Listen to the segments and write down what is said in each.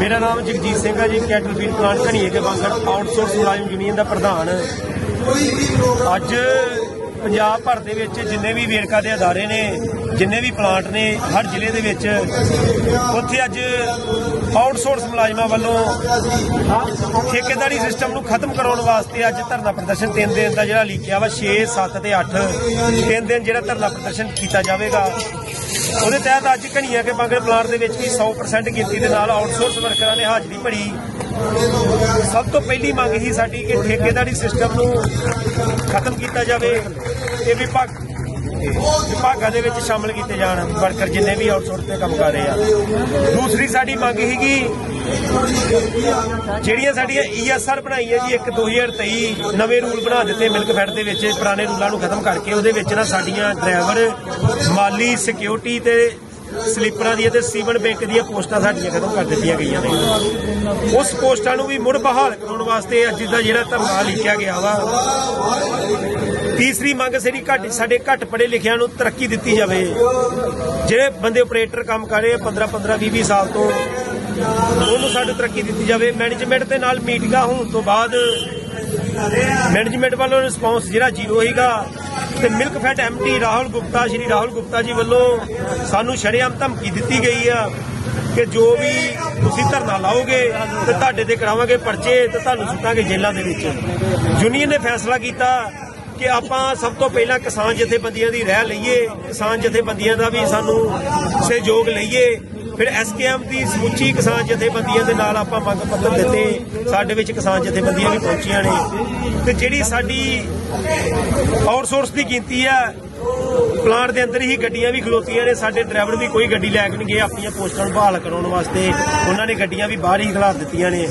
ਮੇਰਾ ਨਾਮ ਜਗਜੀਤ ਸਿੰਘ ਹੈ ਜੀ cattle feed plant Ghaniye Ke Bangar outsource ਮੁਲਾਜ਼ਮ ਯੂਨੀਅਨ ਦਾ ਪ੍ਰਧਾਨ। ਅੱਜ ਪੰਜਾਬ ਭਰ ਦੇ ਵਿੱਚ ਜਿੰਨੇ ਵੀ ਵੇਰਕਾ ਦੇ ਅਦਾਰੇ ਨੇ, ਜਿੰਨੇ ਵੀ ਪਲਾਂਟ ਨੇ, ਹਰ ਜ਼ਿਲ੍ਹੇ ਦੇ ਵਿੱਚ ਉੱਥੇ ਅੱਜ ਆਊਟਸੋਰਸ ਮੁਲਾਜ਼ਮਾਂ ਵੱਲੋਂ ਠੇਕੇਦਾਰੀ ਸਿਸਟਮ ਨੂੰ ਖਤਮ ਕਰਾਉਣ ਵਾਸਤੇ ਅੱਜ ਧਰਨਾ ਪ੍ਰਦਰਸ਼ਨ ਤਿੰਨ ਦਿਨ ਦਾ ਜਿਹੜਾ ਲਿਖਿਆ ਵਾ 6 7 ਤੇ 8 ਤਿੰਨ ਦਿਨ ਜਿਹੜਾ ਧਰਨਾ ਪ੍ਰਦਰਸ਼ਨ ਕੀਤਾ ਜਾਵੇਗਾ। ਉਹਦੇ ਤਹਿਤ ਅੱਜ ਘਣੀਆ ਕੇ ਬੰਗੜ ਪਲਾਂਟ ਦੇ ਵਿੱਚ ਵੀ 100% ਗਿਣਤੀ ਦੇ ਨਾਲ ਆਊਟਸੋਰਸ ਵਰਕਰਾਂ ਨੇ ਹਾਜ਼ਰੀ ਭਰੀ। ਸਭ ਤੋਂ ਪਹਿਲੀ ਮੰਗ ਹੀ ਸਾਡੀ ਕਿ ਠੇਕੇਦਾਰੀ ਸਿਸਟਮ ਨੂੰ ਖਤਮ ਕੀਤਾ ਜਾਵੇ ਇਹ ਵਿਭਾਗ ਵਿਭਾਗਾਂ ਦੇ ਵਿੱਚ ਸ਼ਾਮਲ ਕੀਤੇ ਜਾਣ, ਵਰਕਰ ਜਿੰਨੇ ਵੀ ਆਊਟਸੋਰਸ ਤੇ ਕੰਮ ਕਰ ਰਹੇ ਆ। ਦੂਸਰੀ ਸਾਡੀ ਮੰਗ ਸੀਗੀ ਜਿਹੜੀਆਂ ਸਾਡੀਆਂ ਈਐਸਆਰ ਹੈ ਜੀ, ਇੱਕ 2023 ਨਵੇਂ ਰੂਲ ਬਣਾ ਦਿੱਤੇ ਮਿਲਕ ਫੈਡ ਦੇ ਵਿੱਚ, ਪੁਰਾਣੇ ਰੂਲਾਂ ਨੂੰ ਖਤਮ ਕਰਕੇ ਉਹਦੇ ਵਿੱਚ ਨਾ ਸਾਡੀਆਂ ਡਰਾਈਵਰ ਮਾਲੀ ਸਿਕਿਉਰਿਟੀ ਤੇ ਸਲੀਪਰਾਂ ਦੀਆਂ ਤੇ ਸੀਵਨ ਬੈਂਕ ਦੀਆਂ ਪੋਸਟਾਂ ਸਾਡੀਆਂ ਖਤਮ ਕਰ ਦਿੱਤੀਆਂ ਗਈਆਂ ਨੇ। ਉਸ ਪੋਸਟਾਂ ਨੂੰ ਵੀ ਮੁੜ ਬਹਾਲ ਕਰਾਉਣ ਵਾਸਤੇ ਅੱਜ ਦਾ ਜਿਹੜਾ ਧਰਨਾ ਲਿਖਿਆ ਗਿਆ ਵਾ, ਤੀਸਰੀ ਮੰਗ ਸਰੀ ਘੱਟ, ਸਾਡੇ ਘੱਟ ਪੜੇ ਲਿਖਿਆਂ ਨੂੰ ਤਰੱਕੀ ਦਿੱਤੀ ਜਾਵੇ। ਜਿਹੜੇ ਬੰਦੇ ਆਪਰੇਟਰ ਕੰਮ ਕਰ ਰਹੇ ਆ 15 15 20 20 ਸਾਲ ਤੋਂ, ਉਹਨੂੰ ਸਾਨੂੰ ਤਰੱਕੀ ਦਿੱਤੀ ਜਾਵੇ। ਮੈਨੇਜਮੈਂਟ ਦੇ ਨਾਲ ਮੀਟਿੰਗਾਂ ਹੋਣ ਤੋਂ ਬਾਅਦ ਮੈਨੇਜਮੈਂਟ ਵੱਲੋਂ ਰਿਸਪੌਂਸ ਜਿਹੜਾ ਜ਼ੀਰੋ ਹੋਏਗਾ ਤੇ milk fat MT Rahul Gupta, Shri Rahul Gupta ji ਵੱਲੋਂ ਸਾਨੂੰ ਸ਼ਰੇਆਮ ਧਮਕੀ ਦਿੱਤੀ ਗਈ ਆ ਕਿ ਜੋ ਵੀ ਤੁਸੀਂ ਧਰਨਾ ਲਾਓਗੇ ਤੇ ਤੁਹਾਡੇ ਤੇ ਕਰਾਵਾਂਗੇ ਪਰਚੇ ਤੇ ਤੁਹਾਨੂੰ ਸੁੱਟਾਂਗੇ ਜੇਲ੍ਹਾਂ ਦੇ ਵਿੱਚ। ਯੂਨੀਅਨ ਨੇ ਫੈਸਲਾ ਕੀਤਾ ਕਿ ਆਪਾਂ ਸਭ ਤੋਂ ਪਹਿਲਾਂ ਕਿਸਾਨ ਜਥੇਬੰਦੀਆਂ ਦੀ ਰਹਿ ਲਈਏ, ਕਿਸਾਨ ਜਥੇਬੰਦੀਆਂ ਦਾ ਵੀ ਸਾਨੂੰ ਸਹਿਯੋਗ ਲਈਏ। ਫਿਰ ਐਸਕੇਐਮ ਦੀ ਸਮੁੱਚੀ ਕਿਸਾਨ ਜਥੇਬੰਦੀਆਂ ਦੇ ਨਾਲ ਆਪਾਂ ਮੰਗ ਪੱਤਰ ਦਿੱਤੇ। ਸਾਡੇ ਵਿੱਚ ਕਿਸਾਨ ਜਥੇਬੰਦੀਆਂ ਵੀ ਪਹੁੰਚੀਆਂ ਨੇ। ਤੇ ਜਿਹੜੀ ਸਾਡੀ ਆਊਟਸੋਰਸ ਦੀ ਗਿਣਤੀ ਆ ਪਲਾਂਟ ਦੇ ਅੰਦਰ ਹੀ ਗੱਡੀਆਂ ਵੀ ਖਲੋਤੀਆਂ ਨੇ। ਸਾਡੇ ਡਰਾਈਵਰ ਵੀ ਕੋਈ ਗੱਡੀ ਲੈ ਕੇ ਨਹੀਂ ਗਏ। ਆਪਣੀਆਂ ਪੋਸਟਾਂ ਨੂੰ ਬਹਾਲ ਕਰਾਉਣ ਵਾਸਤੇ ਉਹਨਾਂ ਨੇ ਗੱਡੀਆਂ ਵੀ ਬਾਹਰ ਹੀ ਖਲਾਰ ਦਿੱਤੀਆਂ ਨੇ।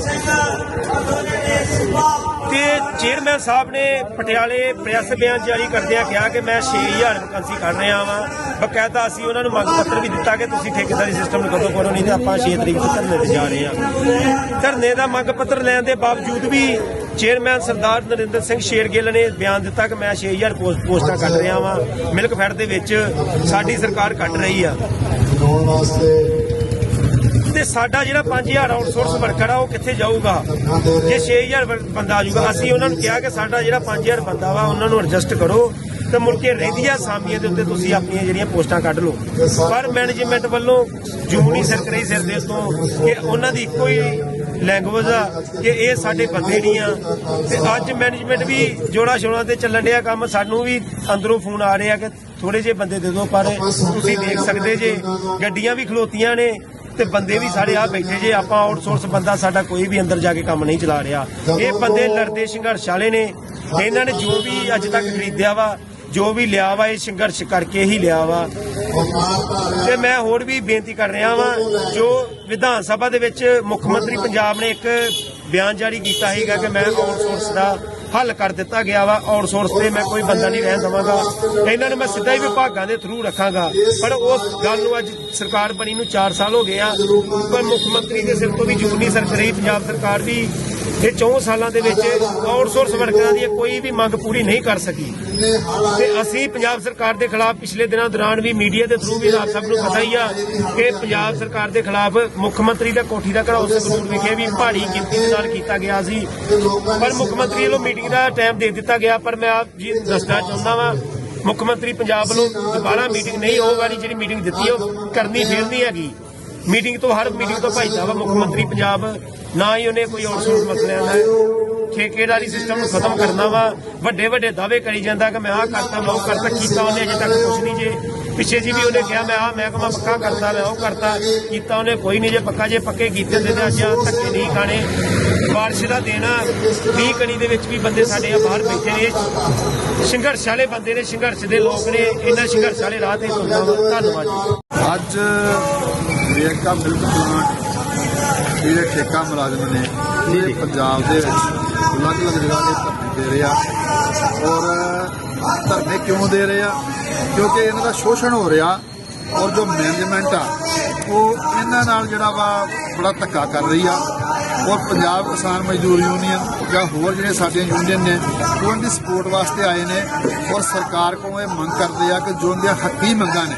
ਚੇਅਰਮੈਨ ਸਾਹਿਬ ਨੇ ਪਟਿਆਲੇ ਪ੍ਰੈਸ ਬਿਆਨ ਜਾਰੀ ਕਰਦਿਆਂ ਕਿਹਾ ਕਿ ਮੈਂ 6000 ਵੈਕੰਸੀ ਕਰ ਰਿਹਾ ਵਾਂ। ਬਕਾਇਦਾ ਅਸੀਂ ਉਹਨਾਂ ਨੂੰ ਮੰਗ ਪੱਤਰ ਵੀ ਦਿੱਤਾ ਕਿ ਤੁਸੀਂ ਠੇਕੇਦਾਰੀ ਸਿਸਟਮ ਨੂੰ ਕਦੋਂ ਕਰੋ, ਨਹੀਂ ਤੇ ਆਪਾਂ 6 ਤਰੀਕ ਨੂੰ ਧਰਨੇ ਤੇ ਜਾ ਰਹੇ ਹਾਂ। ਧਰਨੇ ਦਾ ਮੰਗ ਪੱਤਰ ਲੈਣ ਦੇ ਬਾਵਜੂਦ ਵੀ ਚੇਅਰਮੈਨ ਸਰਦਾਰ ਨਰਿੰਦਰ ਸਿੰਘ ਸ਼ੇਰਗਿੱਲ ਨੇ ਬਿਆਨ ਦਿੱਤਾ ਕਿ ਮੈਂ 6000 ਪੋਸਟ ਪੋਸਟਾਂ ਕੱਢ ਰਿਹਾ ਵਾਂ। ਮਿਲਕ ਫੈਡ ਦੇ ਵਿੱਚ ਸਾਡੀ ਸਰਕਾਰ ਕੱਢ ਰਹੀ ਆ। ਵਾਸਤੇ ਤੇ ਸਾਡਾ ਜਿਹੜਾ 5000 ਆਊਟਸੋਰਸ ਵਰਕਰ ਆ, ਉਹ ਕਿੱਥੇ ਜਾਊਗਾ? ਜੇ 6000 ਵਰ- ਬੰਦਾ ਆ ਅਸੀਂ ਉਹਨਾਂ ਨੂੰ ਕਿਹਾ ਕਿ ਸਾਡਾ ਜਿਹੜਾ 5000 ਬੰਦਾ ਵਾ, ਉਹਨਾਂ ਨੂੰ ਐਡਜਸਟ ਕਰੋ ਤੇ ਮੁੜ ਕੇ ਰਹਿੰਦੀਆਂ ਸਾਮੀਆਂ ਦੇ ਉੱਤੇ ਤੁਸੀਂ ਆਪਣੀਆਂ ਜਿਹੜੀਆਂ ਪੋਸਟਾਂ ਕੱਢ ਲਓ। ਪਰ ਮੈਨੇਜਮੈਂਟ ਵੱਲੋਂ ਜੂ ਨਹੀਂ ਸਿਰ ਦੇ ਤੋਂ ਕਿ ਉਹਨਾਂ ਦੀ ਇੱਕੋ ਹੀ ਲੈਂਗੁਏਜ ਆ ਕਿ ਇਹ ਸਾਡੇ ਬੰਦੇ ਨਹੀਂ ਆ। ਤੇ ਅੱਜ ਮੈਨੇਜਮੈਂਟ ਵੀ ਜੋੜਾ ਛੋੜਾ ਤੇ ਚੱਲਣ ਡਿਆ ਕੰਮ, ਸਾਨੂੰ ਵੀ ਅੰਦਰੋਂ ਫੋਨ ਆ ਰਿਹਾ ਕਿ ਥੋੜੇ ਜਿਹੇ ਬੰਦੇ ਦੇ ਦਿਓ, ਪਰ ਤੁਸੀਂ ਦੇਖ ਸਕਦੇ ਜੇ, ਗੱਡੀਆਂ ਵੀ ਖਲੋਤੀਆਂ ਨੇ ਤੇ ਬੰਦੇ ਵੀ ਸਾਰੇ ਆ ਬੈਠੇ ਜੇ ਆਪਾਂ ਆਊਟਸੋਰਸ ਬੰਦਾ ਸਾਡਾ ਕੋਈ ਵੀ ਅੰਦਰ ਜਾ ਕੇ ਕੰਮ ਨਹੀਂ ਚਲਾ ਰਿਹਾ। ਇਹ ਬੰਦੇ ਲੜਦੇ ਸੰਘਰਸ਼ ਵਾਲੇ ਨੇ। ਇਹਨਾਂ ਨੇ ਜੋ ਵੀ ਅੱਜ ਤੱਕ ਖਰੀਦਿਆ ਵਾ ਜੋ ਵੀ ਲਿਆ ਵਾ ਇਹ ਸੰਘਰਸ਼ ਕਰਕੇ ਹੀ ਲਿਆ ਵਾ। ਤੇ ਮੈਂ ਹੋਰ ਵੀ ਬੇਨਤੀ ਕਰ ਰਿਹਾ ਵਾਂ ਜੋ ਵਿਧਾਨ ਸਭਾ ਦੇ ਵਿੱਚ ਮੁੱਖ ਮੰਤਰੀ ਪੰਜਾਬ ਨੇ ਇੱਕ ਬਿਆਨ ਜਾਰੀ ਕੀਤਾ ਹੈਗਾ ਕਿ ਮੈਂ ਆਊਟਸੋਰਸ ਦਾ ਹੱਲ ਕਰ ਦਿੱਤਾ ਗਿਆ ਵਾ ਆਊਟਸੋਰਸ ਤੇ, ਮੈਂ ਕੋਈ ਬੰਦਾ ਨਹੀਂ ਰਹਿ ਦਵਾਂਗਾ ਇਹਨਾਂ ਨੂੰ ਮੈਂ ਸਿੱਧਾ ਹੀ ਵਿਭਾਗਾਂ ਦੇ ਥਰੂ ਰੱਖਾਂਗਾ। ਪਰ ਉਸ ਗੱਲ ਨੂੰ ਅੱਜ ਸਰਕਾਰ ਬਣੀ ਨੂੰ 4 ਸਾਲ ਹੋ ਗਏ ਆ। ਪਰ ਮੁੱਖ ਮੰਤਰੀ ਦੇ ਸਿਰ ਤੋਂ ਵੀ ਜੂਰ ਨਹੀਂ ਸਰਕ ਰਹੀ ਪੰਜਾਬ ਸਰਕਾਰ ਵੀ ਇਹ 4 ਸਾਲਾਂ ਦੇ ਵਿੱਚ ਆਊਟਸੋਰਸ ਵਰਕਰਾਂ ਦੀ ਕੋਈ ਵੀ ਮੰਗ ਪੂਰੀ ਨਹੀਂ ਕਰ ਸਕੀ। ਤੇ ਅਸੀਂ ਪੰਜਾਬ ਸਰਕਾਰ ਦੇ ਖਿਲਾਫ ਪਿਛਲੇ ਦਿਨਾਂ ਦੌਰਾਨ ਵੀ ਮੀਡੀਆ ਦੇ ਥਰੂ ਵੀ ਆਪ ਸਭ ਨੂੰ ਪਤਾ ਹੀ ਆ ਕਿ ਪੰਜਾਬ ਸਰਕਾਰ ਦੇ ਖਿਲਾਫ ਮੁੱਖ ਮੰਤਰੀ ਦਾ ਕੋਠੀ ਦਾ ਘਰਾਓ ਸੰਗਰੂਰ ਵਿਖੇ ਵੀ ਭਾਰੀ ਗਿਣਤੀ ਦੇ ਨਾਲ ਕੀਤਾ ਗਿਆ ਸੀ। ਪਰ ਮੁੱਖ ਮੰਤਰੀ ਵੱਲੋਂ ਮੀਟਿੰਗ ਦਾ ਟਾਈਮ ਦੇ ਦਿੱਤਾ ਗਿਆ, ਪਰ ਮੈਂ ਆਪ ਜੀ ਦੱਸਣਾ ਚਾਹੁੰਦਾ ਵਾਂ, ਮੁੱਖ ਮੰਤਰੀ ਪੰਜਾਬ ਵੱਲੋਂ ਦੁਬਾਰਾ ਮੀਟਿੰਗ ਨਹੀਂ, ਉਹ ਵਾਲੀ ਜਿਹੜੀ ਮੀਟਿੰਗ ਦਿੱਤੀ ਉਹ ਕਰਨੀ ਫੇਰ ਨਹੀਂ ਹੈਗੀ। ਮੀਟਿੰਗ ਤੋਂ ਹਰ ਮੀਟਿੰਗ ਤੋਂ ਭਜਦਾ ਵਾ ਮੁੱਖ ਮੰਤਰੀ ਪੰਜਾਬ, ਨਾ ਹੀ ਉਹਨੇ ਕੋਈ ਆਊਟਸੋਰਸ ਮਸਲਿਆਂ ਦਾ ਠੇਕੇਦਾਰੀ ਸਿਸਟਮ ਨੂੰ ਖਤਮ ਕਰਨਾ ਵਾ। ਵੱਡੇ ਵੱਡੇ ਦਾਅਵੇ ਕਰੀ ਜਾਂਦਾ ਕਿ ਮੈਂ ਆਹ ਕਰਤਾ, ਮੈਂ ਉਹ ਕਰਤਾ, ਕੀਤਾ ਉਹਨੇ ਅਜੇ ਤੱਕ ਕੁਝ ਨਹੀਂ ਜੇ। ਪਿੱਛੇ ਜੀ ਵੀ ਉਹਨੇ ਕਿਹਾ, ਮੈਂ ਆਹ ਮਹਿਕਮਾ ਪੱਕਾ ਕਰਤਾ, ਮੈਂ ਉਹ ਕਰਤਾ, ਕੀਤਾ ਉਹਨੇ ਕੋਈ ਨਹੀਂ ਜੇ, ਪੱਕਾ ਜੇ ਪੱਕੇ ਕੀਤੇ ਹੁੰਦੇ ਤੇ ਅੱਜ ਧੱਕੇ ਨਹੀਂ ਖਾਣੇ। ਬਾਰਿਸ਼ ਦਾ ਦੇਣਾ 20 ਕਣੀ ਦੇ ਵਿੱਚ ਵੀ ਬੰਦੇ ਸਾਡੇ ਆ ਬਾਹਰ ਬੈਠੇ ਨੇ। ਸੰਘਰਸ਼ ਵਾਲੇ ਬੰਦੇ ਨੇ, ਸੰਘਰਸ਼ ਦੇ ਲੋਕ ਨੇ ਇਹਨਾਂ ਸੰਘਰਸ਼ ਵਾਲੇ ਰਾਹ ਤੇ ਤੁਰਨਾ ਧੰਨਵਾਦ ਅੱਜ ਵੇਰਕਾ ਮਿਲਕ ਪਲਾਂਟ ਜਿਹੜੇ ਠੇਕਾ ਮੁਲਾਜ਼ਮ ਨੇ ਇਹ ਪੰਜਾਬ ਦੇ ਵਿੱਚ ਅਲੱਗ-ਅਲੱਗ ਜਗ੍ਹਾ ਤੇ ਧਰਨੇ ਦੇ ਰਹੇ ਆ। ਔਰ ਧਰਨੇ ਕਿਉਂ ਦੇ ਰਹੇ ਆ? ਕਿਉਂਕਿ ਇਹਨਾਂ ਦਾ ਸ਼ੋਸ਼ਣ ਹੋ ਰਿਹਾ ਔਰ ਜੋ ਮੈਨੇਜਮੈਂਟ ਆ ਉਹ ਇਹਨਾਂ ਨਾਲ ਜਿਹੜਾ ਵਾ ਬੜਾ ਧੱਕਾ ਕਰ ਰਹੀ ਆ। ਔਰ ਪੰਜਾਬ ਕਿਸਾਨ ਮਜ਼ਦੂਰ ਯੂਨੀਅਨ ਜਾਂ ਹੋਰ ਜਿਹੜੇ ਸਾਡੀਆਂ ਯੂਨੀਅਨ ਨੇ, ਉਹਨਾਂ ਦੀ ਸਪੋਰਟ ਵਾਸਤੇ ਆਏ ਨੇ ਔਰ ਸਰਕਾਰ ਕੋਲੋਂ ਇਹ ਮੰਗ ਕਰਦੇ ਆ ਕਿ ਜੋ ਉਹਦੀਆਂ ਹੱਕੀ ਮੰਗਾਂ ਨੇ,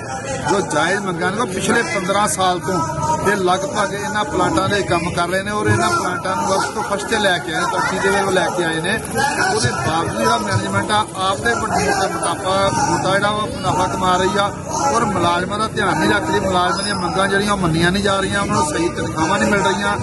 ਜੋ ਜਾਇਜ਼ ਮੰਗਾਂ ਨੇ, ਉਹ ਪਿਛਲੇ 15 ਸਾਲ ਤੋਂ ਇਹ ਲਗਭਗ ਇਹਨਾਂ ਪਲਾਂਟਾਂ ਦੇ ਕੰਮ ਕਰ ਰਹੇ ਨੇ ਔਰ ਇਹਨਾਂ ਪਲਾਂਟਾਂ ਨੂੰ ਵਕਤ ਤੋਂ ਫਸਟ ਲੈ ਕੇ ਆਏ ਤਰੱਕੀ ਦੇ ਵੱਲ ਲੈ ਕੇ ਆਏ ਨੇ। ਉਹਦੇ ਬਾਵਜੂਦ ਜਿਹੜਾ ਮੈਨੇਜਮੈਂਟ ਆ, ਆਪਦੇ ਮੋਟਾ ਮੋਟਾਪਾ ਮੁੱਦਾ ਜਿਹੜਾ ਵਾ ਮੁਨਾਫਾ ਕਮਾ ਰਹੀ ਆ ਔਰ ਮੁਲਾਜ਼ਮਾਂ ਦਾ ਧਿਆਨ ਨਹੀਂ ਰੱਖਦੀ, ਮੁਲਾਜ਼ਮਾਂ ਦੀਆਂ ਮੰਗਾਂ ਜਿਹੜੀਆਂ ਉਹ ਮੰਨੀਆਂ ਨਹੀਂ ਜਾ ਰਹੀਆਂ, ਉਹਨਾਂ ਨੂੰ ਸਹੀ ਤਨਖਾਹਾਂ ਨਹੀਂ ਮਿਲ ਰਹੀਆਂ।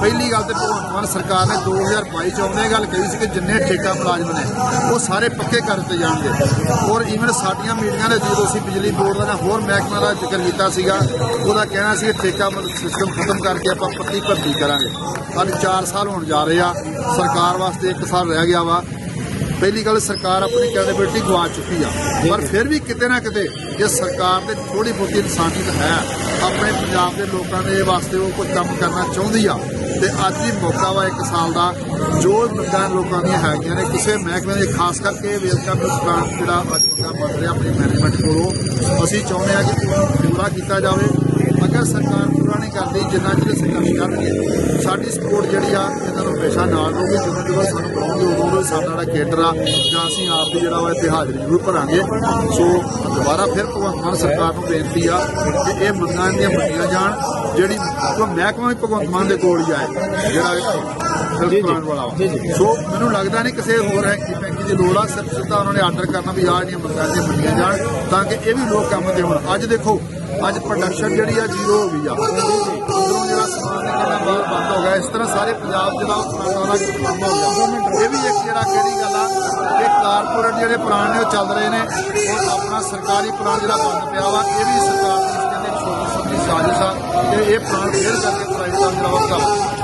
ਪਹਿਲੀ ਗੱਲ ਤੇ ਭਗਵੰਤ ਮਾਨ ਸਰਕਾਰ ਨੇ 2022 ਚ ਉਹਨੇ ਇਹ ਗੱਲ ਕਹੀ ਸੀ ਕਿ ਜਿੰਨੇ ਠੇਕਾ ਮੁਲਾਜ਼ਮ ਨੇ, ਉਹ ਸਾਰੇ ਪੱਕੇ ਕਰ ਦਿੱਤੇ ਜਾਣਗੇ। ਔਰ ਈਵਨ ਸਾਡੀਆਂ ਮੀਟਿੰਗਾਂ ਦੇ ਜਦੋਂ ਅਸੀਂ ਬਿਜਲੀ ਬੋਰਡ ਦਾ ਹੋਰ ਮਹਿਕਮਾ ਦਾ ਜ਼ਿਕਰ ਕੀਤਾ ਸੀਗਾ, ਉਹਦਾ ਕਹਿਣਾ ਸੀ ਕਿ ਠੇਕਾ ਸਿਸਟਮ ਖਤਮ ਕਰਕੇ ਆਪਾਂ ਪੱਕੀ ਭਰਤੀ ਕਰਾਂਗੇ। ਅੱਜ 4 ਸਾਲ ਹੋਣ ਜਾ ਰਹੇ ਆ, ਸਰਕਾਰ ਵਾਸਤੇ 1 ਸਾਲ ਰਹਿ ਗਿਆ ਵਾ। ਪਹਿਲੀ ਗੱਲ ਸਰਕਾਰ ਆਪਣੀ ਕ੍ਰੈਡੀਬਿਲਿਟੀ ਗਵਾ ਚੁੱਕੀ ਆ। ਪਰ ਫਿਰ ਵੀ ਕਿਤੇ ਨਾ ਕਿਤੇ ਜੇ ਸਰਕਾਰ ਦੇ ਥੋੜੀ ਬਹੁਤੀ ਇਨਸਾਨੀਅਤ ਹੈ, ਆਪਣੇ ਪੰਜਾਬ ਦੇ ਲੋਕਾਂ ਦੇ ਵਾਸਤੇ ਉਹ ਕੋਈ ਕੰਮ ਕਰਨਾ ਚਾਹੁੰਦੀ ਆ ਤੇ ਅੱਜ ਹੀ ਮੌਕਾ ਵਾ ਇੱਕ ਸਾਲ ਦਾ, ਜੋ ਮੰਗਾਂ ਲੋਕਾਂ ਦੀਆਂ ਹੈਗੀਆਂ ਨੇ, ਕਿਸੇ ਮਹਿਕਮੇ ਦੇ, ਖਾਸ ਕਰਕੇ ਵੇਲਕਮ ਪਲਾਨ ਜਿਹੜਾ ਅੱਜ ਦਾ ਬਣ ਰਿਹਾ ਆਪਣੀ ਮੈਨੇਜਮੈਂਟ ਕੋਲੋਂ, ਅਸੀਂ ਚਾਹੁੰਦੇ ਆ ਕਿ ਪੂਰਾ ਕੀਤਾ ਜਾਵੇ। ਅਗਰ ਸਰਕਾਰ ਪੂਰਾ ਨਹੀਂ ਕਰਦੀ ਜਿੰਨਾ ਚਿਰ ਸੰਘਰਸ਼ ਕਰਨਗੇ, ਸਾਡੀ ਸਪੋਰਟ ਜਿਹੜੀ ਆ, ਇਹਨਾਂ ਨੂੰ ਹਮੇਸ਼ਾ ਨਾਲ ਰਹੂਗੀ, ਜਦੋਂ ਜਦੋਂ ਸਾਨੂੰ ਬੁਲਾਉਂਗੇ ਉਦੋਂ ਉਦੋਂ ਸਾਡਾ ਜਿਹੜਾ ਕੇਡਰ ਆ, ਜਾਂ ਅਸੀਂ ਆਪ ਵੀ ਜਿਹੜਾ ਵਾ ਇੱਥੇ ਹਾਜ਼ਰੀ ਜ਼ਰੂਰ ਭਰਾਂਗੇ। ਸੋ ਦੁਬਾਰਾ ਫਿਰ ਭਗਵੰਤ ਮਾਨ ਸਰਕਾਰ ਨੂੰ ਬੇਨਤੀ ਆ ਕਿ ਇਹ ਮੰਗਾਂ ਦੀਆਂ ਮੰਨੀਆਂ ਜਾਣ, ਜਿਹੜੀ ਮਹਿਕਮਾ ਵੀ ਭਗਵੰਤ ਮਾਨ ਦੇ ਕੋਲ ਹੀ ਆਏ, ਜਿਹੜਾ ਜੀ ਵਾਲਾ ਵਾ। ਸੋ ਮੈਨੂੰ ਲੱਗਦਾ ਨਹੀਂ ਕਿਸੇ ਹੋਰ ਹੈਂਕੀ ਪੈਂਕੀ ਦੀ ਲੋੜ ਆ ਸਿਰਫ ਸਿੱਧਾ ਉਹਨਾਂ ਨੇ ਆਰਡਰ ਕਰਨਾ ਵੀ ਆਹ ਜਿਹੜੀਆਂ ਮੰਗਾਂ ਦੀਆਂ ਮੰਨੀਆਂ ਜਾਣ ਤਾਂ ਕਿ ਇਹ ਵੀ ਲੋਕ ਕੰਮ ਦੇਵਣ ਅੱਜ ਦੇਖੋ ਅੱਜ ਪ੍ਰੋਡਕਸ਼ਨ ਜਿਹੜੀ ਆ ਜ਼ੀਰੋ ਹੋ ਗਈ ਆ। ਉਧਰੋਂ ਜਿਹੜਾ ਸਮਾਨ ਨਿਕਲਣਾ ਬਾਹਰ ਬੰਦ ਹੋ ਗਿਆ ਇਸ ਤਰ੍ਹਾਂ ਸਾਰੇ ਪੰਜਾਬ ਜਿਹੜਾ ਉਹ ਪੁਰਾਣਾ ਵਾਲਾ ਕੰਮ ਹੋ ਗਿਆ। ਇਹ ਵੀ ਇੱਕ ਜਿਹੜਾ ਕਿਹੜੀ ਗੱਲ ਆ ਕਿ ਕਾਰਪੋਰੇਟ ਜਿਹੜੇ ਪ੍ਰਾਣ ਨੇ ਉਹ ਚੱਲ ਰਹੇ ਨੇ। ਔਰ ਆਪਣਾ ਸਰਕਾਰੀ ਪ੍ਰਾਣ ਜਿਹੜਾ ਬੰਦ ਪਿਆ ਵਾ ਇਹ ਵੀ ਸਰਕਾਰ ਦੀ ਇਸ ਕਹਿੰਦੇ ਛੋਟੀ ਛੋਟੀ ਸਾਜ਼ਿਸ਼ ਆ। ਕਿ ਇਹ ਪ੍ਰਾਣ ਫੇਰ ਕਰਕੇ ਪ੍ਰਾਈਵੇਟ ਦਾ ਜਿਹੜਾ ਵਾ